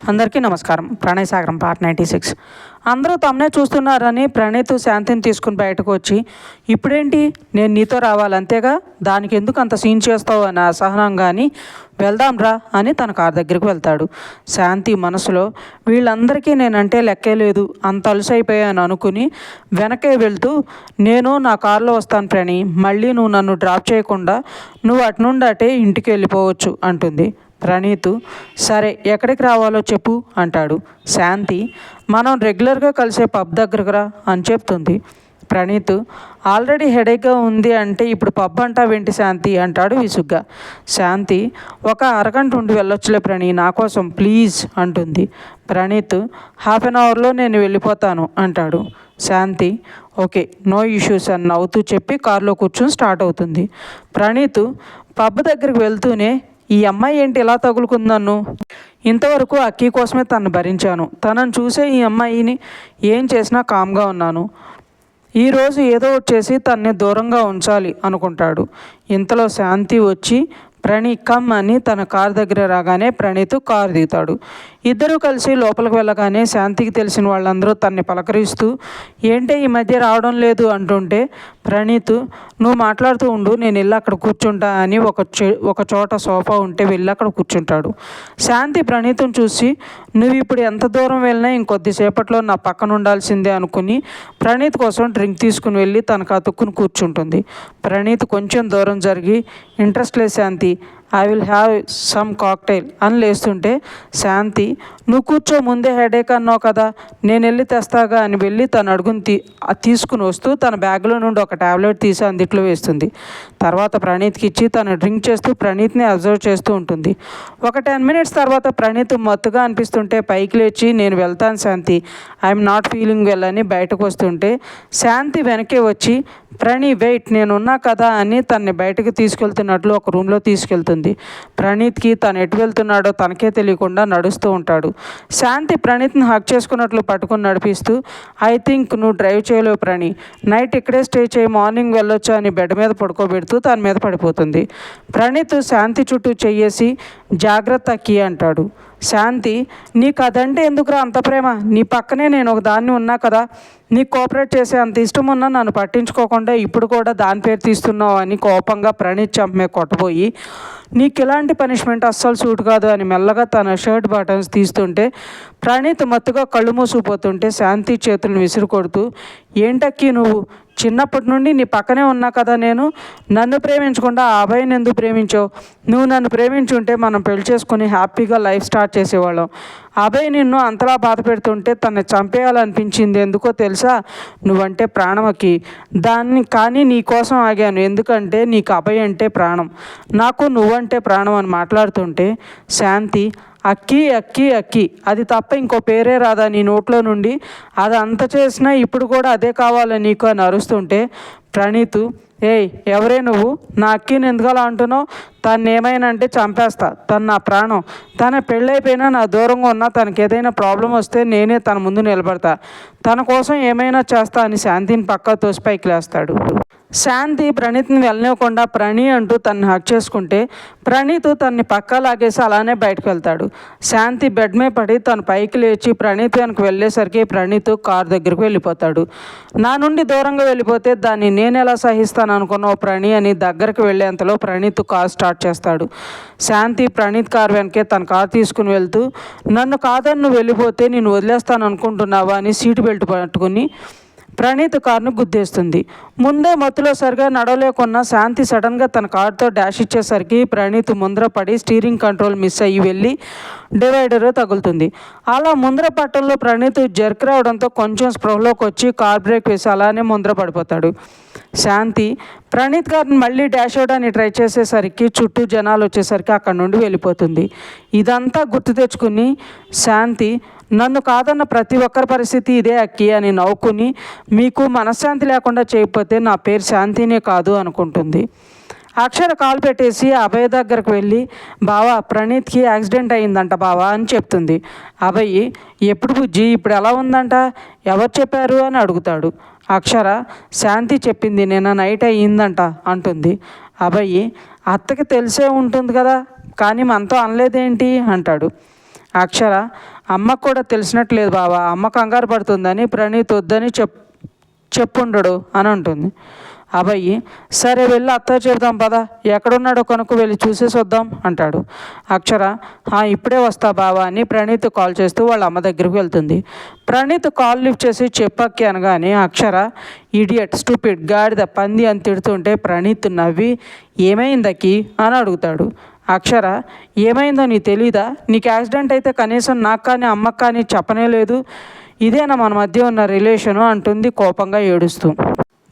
అందరికీ నమస్కారం. ప్రణయ్ సాగరం పార్ట్ నైంటీ సిక్స్. అందరూ తమనే చూస్తున్నారని ప్రణీత్ శాంతిని తీసుకుని బయటకు వచ్చి ఇప్పుడేంటి? నేను నీతో రావాలి అంతేగా? దానికి ఎందుకు అంత సీన్ చేస్తావు? అని అసహనం కానీ వెళ్దాం రా అని తన కారు దగ్గరికి వెళ్తాడు. శాంతి మనసులో వీళ్ళందరికీ నేనంటే లెక్కే లేదు. అంత అలసైపోయాను అనుకుని వెనకే వెళ్తూ నేను నా కారులో వస్తాను ప్రణి మళ్ళీ నువ్వు నన్ను డ్రాప్ చేయకుండా నువ్వు అటు నుండి అటే ఇంటికి వెళ్ళిపోవచ్చు అంటుంది. ప్రణీత్ సరే ఎక్కడికి రావాలో చెప్పు అంటాడు. శాంతి మనం రెగ్యులర్గా కలిసే పబ్ దగ్గరకు రా అని చెప్తుంది. ప్రణీత్ ఆల్రెడీ హెడేక్గా ఉంది అంటే ఇప్పుడు పబ్ అంటావేంటి శాంతి? అంటాడు విసుగ్గా. శాంతి ఒక అరగంట ఉండి వెళ్ళొచ్చులే ప్రణీ నా కోసం ప్లీజ్ అంటుంది. ప్రణీత్ హాఫ్ అన్ అవర్లో నేను వెళ్ళిపోతాను అంటాడు. శాంతి ఓకే నో ఇష్యూస్ అని నవ్వుతూ చెప్పి కారులో కూర్చొని స్టార్ట్ అవుతుంది. ప్రణీత్ పబ్ దగ్గరికి వెళ్తూనే ఈ అమ్మాయి ఏంటి ఇలా తగులుకుంది నన్ను ఇంతవరకు అక్కీ కోసమే తను భరించాను. తనను చూసే ఈ అమ్మాయిని ఏం చేసినా కామ్గా ఉన్నాను. ఈరోజు ఏదో వచ్చేసి తన్ని దూరంగా ఉంచాలి అనుకుంటాడు. ఇంతలో శాంతి వచ్చి ప్రణీ కమ్ అని తన కారు దగ్గర రాగానే ప్రణీత్ కారు దిగుతాడు. ఇద్దరూ కలిసి లోపలికి వెళ్ళగానే శాంతికి తెలిసిన వాళ్ళందరూ తన్ని పలకరిస్తూ ఏంటే ఈ మధ్య రావడం లేదు? అంటుంటే ప్రణీత్ నువ్వు మాట్లాడుతూ ఉండు నేను వెళ్ళి అక్కడ కూర్చుంటా అని ఒక ఒక చోట సోఫా ఉంటే వెళ్ళి అక్కడ కూర్చుంటాడు. శాంతి ప్రణీతం చూసి నువ్వు ఇప్పుడు ఎంత దూరం వెళ్ళినా ఇంకొద్దిసేపట్లో నా పక్కన ఉండాల్సిందే అనుకుని ప్రణీత్ కోసం డ్రింక్ తీసుకుని వెళ్ళి తనకు అతుక్కుని కూర్చుంటుంది. ప్రణీత్ కొంచెం దూరం జరిగి ఇంట్రెస్ట్ లేదు Shanti I will have some cocktail అని లేస్తుంటే శాంతి నువ్వు కూర్చో ముందే హెడేక్ అన్నావు కదా నేను వెళ్ళి తెస్తాగా అని వెళ్ళి తన అడుగుని తీ తీసుకుని వస్తూ తన బ్యాగ్లో నుండి ఒక టాబ్లెట్ తీసి అందిట్లో వేస్తుంది. తర్వాత ప్రణీత్కి ఇచ్చి తను డ్రింక్ చేస్తూ ప్రణీత్ని అబ్జర్వ్ చేస్తూ ఉంటుంది. ఒక టెన్ మినిట్స్ తర్వాత ప్రణీత్ మత్తుగా అనిపిస్తుంటే పైకి లేచి నేను వెళ్తాను Shanti. I'm not feeling well అని బయటకు వస్తుంటే శాంతి వెనకే వచ్చి ప్రణీ వెయిట్ నేనున్నా కదా అని తన్ని బయటకు తీసుకెళ్తున్నట్లు ఒక రూమ్లో తీసుకెళ్తుంది. ప్రణీత్కి తను ఎటు వెళ్తున్నాడో తనకే తెలియకుండా నడుస్తూ ఉంటాడు. శాంతి ప్రణీత్ని హక్ చేసుకున్నట్లు పట్టుకుని నడిపిస్తూ ఐ థింక్ నువ్వు డ్రైవ్ చేయలేవు ప్రణి. నైట్ ఇక్కడే స్టే చేయి మార్నింగ్ వెళ్ళొచ్చు అని బెడ్ మీద పడుకోబెడుతూ తన మీద పడిపోతుంది. ప్రణీత్ శాంతి చుట్టూ చెయ్యేసి జాగ్రత్త కీ అంటాడు. శాంతి నీకు అదంటే ఎందుకురా అంత ప్రేమ? నీ పక్కనే నేను ఒక దాన్ని ఉన్నా కదా నీకు కోఆపరేట్ చేసే అంత ఇష్టం ఉన్నా నన్ను పట్టించుకోకుండా ఇప్పుడు కూడా దాని పేరు తీస్తున్నావు అని కోపంగా ప్రణీత్ చంపమే కొట్టబోయి నీకు ఇలాంటి పనిష్మెంట్ అస్సలు సూట్ కాదు అని మెల్లగా తన షర్ట్ బటన్స్ తీస్తుంటే ప్రణీత్ మత్తుగా కళ్ళు మూసుకుపోతుంటే శాంతి చేతులను విసిరు కొడుతూ ఏంటక్కి నువ్వు? చిన్నప్పటి నుండి నీ పక్కనే ఉన్నా కదా నేను నన్ను ప్రేమించకుండా ఆ అబ్బాయిని ఎందుకు ప్రేమించావు? నువ్వు నన్ను ప్రేమించుంటే మనం పెళ్ళి చేసుకుని హ్యాపీగా లైఫ్ స్టార్ట్ చేసేవాళ్ళం. అభయ్ నిన్ను అంతలా బాధ పెడుతుంటే తను చంపేయాలనిపించింది ఎందుకో తెలుసా? నువ్వంటే ప్రాణమకి. దాన్ని కానీ నీ కోసం ఆగాను. ఎందుకంటే నీకు అభయ్ అంటే ప్రాణం. నాకు నువ్వంటే ప్రాణం అని మాట్లాడుతుంటే శాంతి అక్కి అక్కి అక్కి. అది తప్ప ఇంకో పేరే రాదా నీ నోట్లో నుండి? అది అంత చేసినా ఇప్పుడు కూడా అదే కావాలి నీకు అని అరుస్తుంటే ప్రణీతు ఏయ్ ఎవరే నువ్వు? నా అక్కిని ఎందుకలా అంటున్నావు? తను ఏమైనా అంటే చంపేస్తా. తను నా ప్రాణం. తన పెళ్ళైపోయినా నా దూరంగా ఉన్నా తనకి ఏదైనా ప్రాబ్లం వస్తే నేనే తన ముందు నిలబడతా. తన కోసం ఏమైనా చేస్తా అని శాంతిని పక్క తోసి పైకి లేస్తాడు శాంతి ప్రణీత్ని వెళ్ళనివ్వకుండా ప్రణీ అంటూ తన్ని హక్ చేసుకుంటే ప్రణీత్ తన్ని పక్క లాగేసి అలానే బయటకు వెళ్తాడు. శాంతి బెడ్ మీద పడి తను పైకి లేచి ప్రణీత్ వెనక వెళ్ళేసరికి ప్రణీత్ కారు దగ్గరకు వెళ్ళిపోతాడు. నా నుండి దూరంగా వెళ్ళిపోతే దాన్ని నేను ఎలా సహిస్తాను అనుకున్నావు ప్రణీ అని దగ్గరికి వెళ్ళేంతలో ప్రణీత్ కారు స్టార్ట్ చేస్తాడు. శాంతి ప్రణీత్ కారు వెనకే తన కారు తీసుకుని వెళ్తూ నన్ను కాదని నువ్వు వెళ్ళిపోతే నేను వదిలేస్తాను అనుకుంటున్నావా? అని సీటు బెల్ట్ పట్టుకుని ప్రణీత్ కారును గుద్దేస్తుంది. ముందే మత్తులో సరిగా నడవలేకున్న శాంతి సడన్గా తన కారుతో డాష్ ఇచ్చేసరికి ప్రణీత్ ముందర పడి స్టీరింగ్ కంట్రోల్ మిస్ అయ్యి వెళ్ళి డివైడర్ తగులుతుంది. అలా ముందర పట్టంలో ప్రణీత్ జర్క్ రావడంతో కొంచెం స్పృహలోకి వచ్చి కార్ బ్రేక్ వేసి అలానే ముందర పడిపోతాడు. శాంతి ప్రణీత్ గారిని మళ్ళీ డాష్ అవడానికి ట్రై చేసేసరికి చుట్టూ జనాలు వచ్చేసరికి అక్కడ నుండి వెళ్ళిపోతుంది. ఇదంతా గుర్తు తెచ్చుకుని శాంతి నన్ను కాదన్న ప్రతి ఒక్కరి పరిస్థితి ఇదే అక్కి అని నవ్వుకుని మీకు మనశ్శాంతి లేకుండా చేయకపోతే నా పేరు శాంతినే కాదు అనుకుంటుంది. అక్షర కాల్ పెట్టేసి అభయ్ దగ్గరకు వెళ్ళి బావా ప్రణీత్కి యాక్సిడెంట్ అయిందంట బావా అని చెప్తుంది. అభయ్ ఎప్పుడు బుజ్జి ఇప్పుడు ఎలా ఉందంట? ఎవరు చెప్పారు? అని అడుగుతాడు. అక్షర శాంతి చెప్పింది నిన్న నైట్ అయ్యిందంట అంటుంది. అభయ్ అత్తకి తెలిసే ఉంటుంది కదా కానీ మనతో అనలేదేంటి? అంటాడు. అక్షర అమ్మకు కూడా తెలిసినట్లేదు బావా అమ్మ కంగారు పడుతుందని ప్రణీత్ వద్దని చెప్ చెప్పుండడు అని అంటుంది. అబ్బాయి సరే వెళ్ళి అత్త చెబుదాం పదా ఎక్కడున్నాడో కనుక్కు వెళ్ళి చూసేసి వద్దాం అంటాడు. అక్షర ఇప్పుడే వస్తా బావా అని ప్రణీత్ కాల్ చేస్తూ వాళ్ళ అమ్మ దగ్గరికి వెళ్తుంది. ప్రణీత్ కాల్ లిఫ్ట్ చేసి చెప్పక్కి అనగానే అక్షర ఇడియట్ స్టూపిడ్ గాడిద పంది అని తిడుతుంటే ప్రణీత్ నవ్వి ఏమైందకి అని అడుగుతాడు. అక్షర ఏమైందో నీ తెలీదా? నీకు యాక్సిడెంట్ అయితే కనీసం నాకు కానీ అమ్మకు కానీ చెప్పనే లేదు. ఇదేనా మన మధ్య ఉన్న రిలేషను అంటుంది కోపంగా ఏడుస్తూ.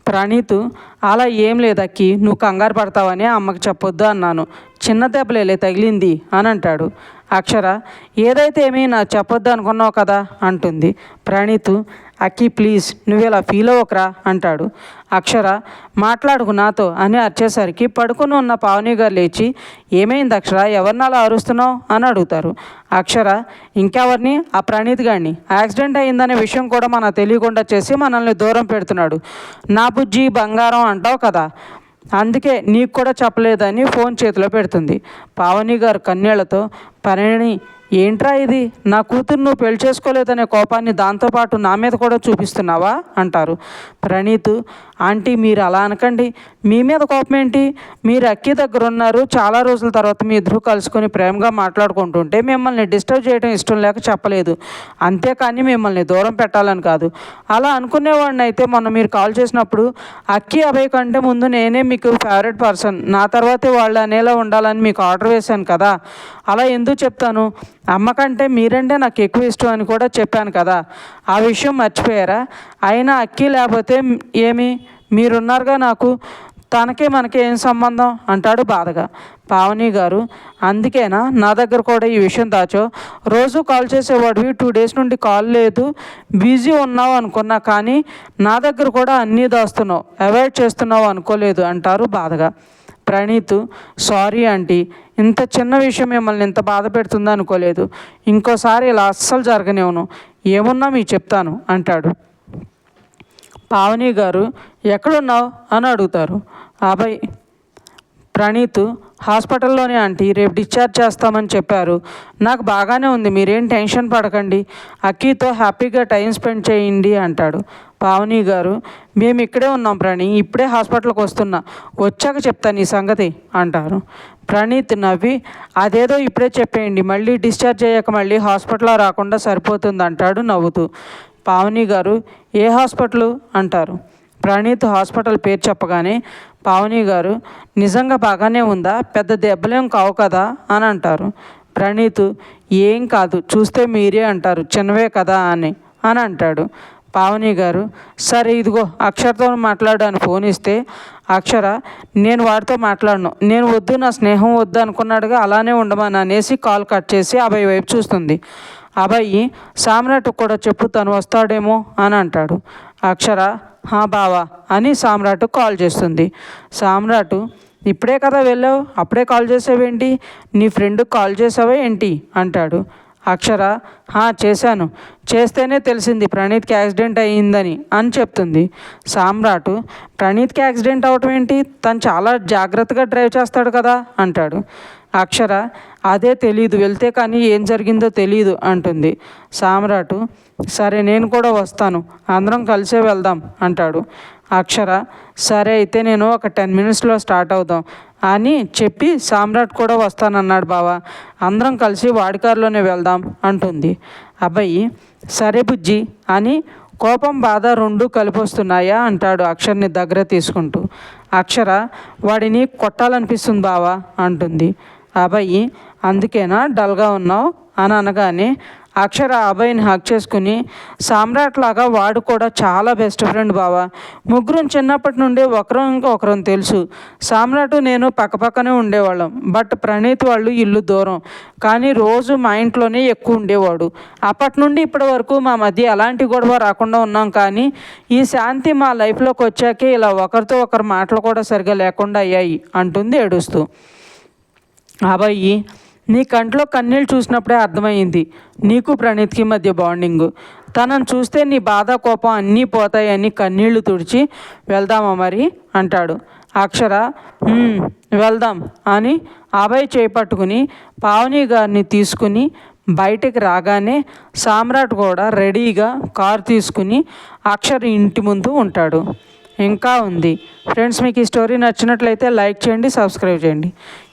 ప్రణీత్ అలా ఏం లేదక్కి నువ్వు కంగారు పడతావని అమ్మకి చెప్పొద్దు అన్నాను. చిన్న దెబ్బలేలే తగిలింది అని అంటాడు. అక్షర ఏదైతే ఏమీ నాకు చెప్పొద్దు అనుకున్నావు కదా అంటుంది. ప్రణీత్ అక్కి ప్లీజ్ నువ్వు ఇలా ఫీల్ అవ్వకరా అంటాడు. అక్షర మాట్లాడుకు నాతో అని అరిచేసరికి పడుకుని ఉన్న పావని గారు లేచి ఏమైంది అక్షర ఎవరిని అలా అరుస్తున్నావు అని అడుగుతారు. అక్షర ఇంకెవరిని? ఆ ప్రణీత్ గారిని. యాక్సిడెంట్ అయిందనే విషయం కూడా మనకు తెలియకుండా చేసి మనల్ని దూరం పెడుతున్నాడు. నా బుజ్జి బంగారం అంటావు కదా అందుకే నీకు కూడా చెప్పలేదని ఫోన్ చేతిలో పెడుతుంది. పావని గారు కన్యలతో పనిని ఏంట్రా ఇది? నా కూతురు నువ్వు పెళ్ళి చేసుకోలేదనే కోపాన్ని దాంతోపాటు నా మీద కూడా చూపిస్తున్నావా? అంటారు. ప్రణీత్ ఆంటీ మీరు అలా అనకండి. మీ మీద కోపం ఏంటి? మీరు అక్కి దగ్గర ఉన్నారు. చాలా రోజుల తర్వాత మీ ఇద్దరు కలుసుకొని ప్రేమగా మాట్లాడుకుంటుంటే మిమ్మల్ని డిస్టర్బ్ చేయడం ఇష్టం లేక చెప్పలేదు. అంతేకాని మిమ్మల్ని దూరం పెట్టాలని కాదు. అలా అనుకునేవాడిని అయితే మొన్న మీరు కాల్ చేసినప్పుడు అక్కి అభయ్ కంటే ముందు నేనే మీకు ఫేవరెట్ పర్సన్ నా తర్వాతే వాళ్ళు అనేలా ఉండాలని మీకు ఆర్డర్ వేశాను కదా. అలా ఎందుకు చెప్తాను? అమ్మ కంటే మీరంటే నాకు ఎక్కువ ఇష్టం అని కూడా చెప్పాను కదా. ఆ విషయం మర్చిపోయారా? అయినా అక్కి లేకపోతే ఏమి? మీరున్నారుగా నాకు. తనకే మనకి ఏం సంబంధం? అంటాడు బాధగా. పావని గారు అందుకేనా? నా దగ్గర కూడా ఈ విషయం దాచో. రోజు కాల్ చేసేవాడివి. టూ డేస్ నుండి కాల్ లేదు. బిజీ ఉన్నావు అనుకున్నా కానీ నా దగ్గర కూడా అన్నీ దాస్తున్నావు. అవాయిడ్ చేస్తున్నావు అనుకోలేదు అంటారు బాధగా. Praneeth sorry aunty. ఇంత చిన్న విషయం మిమ్మల్ని ఇంత బాధ పెడుతుందో అనుకోలేదు. ఇంకోసారి ఇలా అస్సలు జరగనివ్వను. ఏమున్నా మీకు చెప్తాను అంటాడు. పావని గారు ఎక్కడున్నావు? అని అడుగుతారు. అభయ్ ప్రణీత్ హాస్పిటల్లోనే ఆంటీ రేపు డిశ్చార్జ్ చేస్తామని చెప్పారు. నాకు బాగానే ఉంది మీరేం టెన్షన్ పడకండి. అక్కీతో హ్యాపీగా టైం స్పెండ్ చేయండి అంటాడు. పావని గారు మేము ఇక్కడే ఉన్నాం ప్రణీ ఇప్పుడే హాస్పిటల్కి వస్తున్నా. వచ్చాక చెప్తాను ఈ సంగతి అంటారు. ప్రణీత్ నవ్వి అదేదో ఇప్పుడే చెప్పేయండి మళ్ళీ డిశ్చార్జ్ అయ్యాక మళ్ళీ హాస్పిటల్లో రాకుండా సరిపోతుంది అంటాడు నవ్వుతూ. పావని గారు ఏ హాస్పిటల్ అంటారు? ప్రణీత్ హాస్పిటల్ పేరు చెప్పగానే పావని గారు నిజంగా బాగానే ఉందా? పెద్ద దెబ్బలేం కావు కదా? అని అంటారు. ప్రణీత్ ఏం కాదు చూస్తే మీరే అంటారు చిన్నవే కదా అని. అని అంటాడు. పావని గారు సరే ఇదిగో అక్షరతో మాట్లాడాను ఫోన్ ఇస్తే అక్షర నేను వాడితో మాట్లాడను. నేను వద్దు నా స్నేహం వద్దు అనుకున్నాడుగా అలానే ఉండమని అనేసి కాల్ కట్ చేసి అబ్బాయి వైపు చూస్తుంది. అబ్బాయి సామ్రాట్ కూడా చెప్పు తను వస్తాడేమో అని అంటాడు. అక్షర హా బావా అని సామ్రాట్ కాల్ చేస్తుంది. సామ్రాట్ ఇప్పుడే కదా వెళ్ళావు? అప్పుడే కాల్ చేసావేంటి? నీ ఫ్రెండ్కి కాల్ చేసావా ఏంటి? అంటాడు. అక్షర "హా, చేశాను. చేస్తేనే తెలిసింది ప్రణీత్కి యాక్సిడెంట్ అయ్యిందని అని చెప్తుంది. సామ్రాట్ ప్రణీత్కి యాక్సిడెంట్ అవటం ఏంటి? తను చాలా జాగ్రత్తగా డ్రైవ్ చేస్తాడు కదా అంటాడు. అక్షర అదే తెలీదు వెళ్తే కానీ ఏం జరిగిందో తెలీదు అంటుంది. సామ్రాట్ సరే నేను కూడా వస్తాను అందరం కలిసే వెళ్దాం అంటాడు. అక్షర సరే అయితే నేను ఒక టెన్ మినిట్స్లో స్టార్ట్ అవుదాం అని చెప్పి సామ్రాట్ కూడా వస్తానన్నాడు బావా అందరం కలిసి వాడి కారులోనే వెళ్దాం అంటుంది. అబ్బాయి సరే బుజ్జి అని కోపం బాధ రెండు కలిపొస్తున్నాయా అంటాడు అక్షర్ని దగ్గర తీసుకుంటూ. అక్షర వాడిని కొట్టాలనిపిస్తుంది బావా అంటుంది. అబ్బాయి అందుకేనా డల్గా ఉన్నావు? అని అనగానే అక్షర అభయ్ని హక్ చేసుకుని సామ్రాట్ లాగా వాడు కూడా చాలా బెస్ట్ ఫ్రెండ్ బావా. ముగ్గురం చిన్నప్పటి నుండి ఒకరం ఇంకొకరం తెలుసు. సామ్రాట్ నేను పక్కపక్కనే ఉండేవాళ్ళం. బట్ ప్రణీత్ వాళ్ళు ఇల్లు దూరం. కానీ రోజు మా ఇంట్లోనే ఎక్కువ ఉండేవాడు. అప్పటి నుండి ఇప్పటి వరకు మా మధ్య ఎలాంటి గొడవ రాకుండా ఉన్నాం కానీ ఈ శాంతి మా లైఫ్లోకి వచ్చాకే ఇలా ఒకరితో ఒకరు మాటలు కూడా సరిగా లేకుండా అయ్యాయి అంటుంది ఏడుస్తూ. అబ్బాయి నీ కంట్లో కన్నీళ్ళు చూసినప్పుడే అర్థమైంది. నీకు ప్రణీత్కి మధ్య బాండింగ్. తనను చూస్తే నీ బాధ కోపం అన్నీ పోతాయని కన్నీళ్ళు తుడిచి వెళ్దామా మరి? అంటాడు. అక్షర వెళ్దాం అని అభయ్ చేపట్టుకుని పావని గారిని తీసుకుని బయటికి రాగానే సామ్రాట్ కూడా రెడీగా కారు తీసుకుని అక్షర్ ఇంటి ముందు ఉంటాడు. ఇంకా ఉంది. ఫ్రెండ్స్ మీకు ఈ స్టోరీ నచ్చినట్లయితే లైక్ చేయండి సబ్స్క్రైబ్ చేయండి.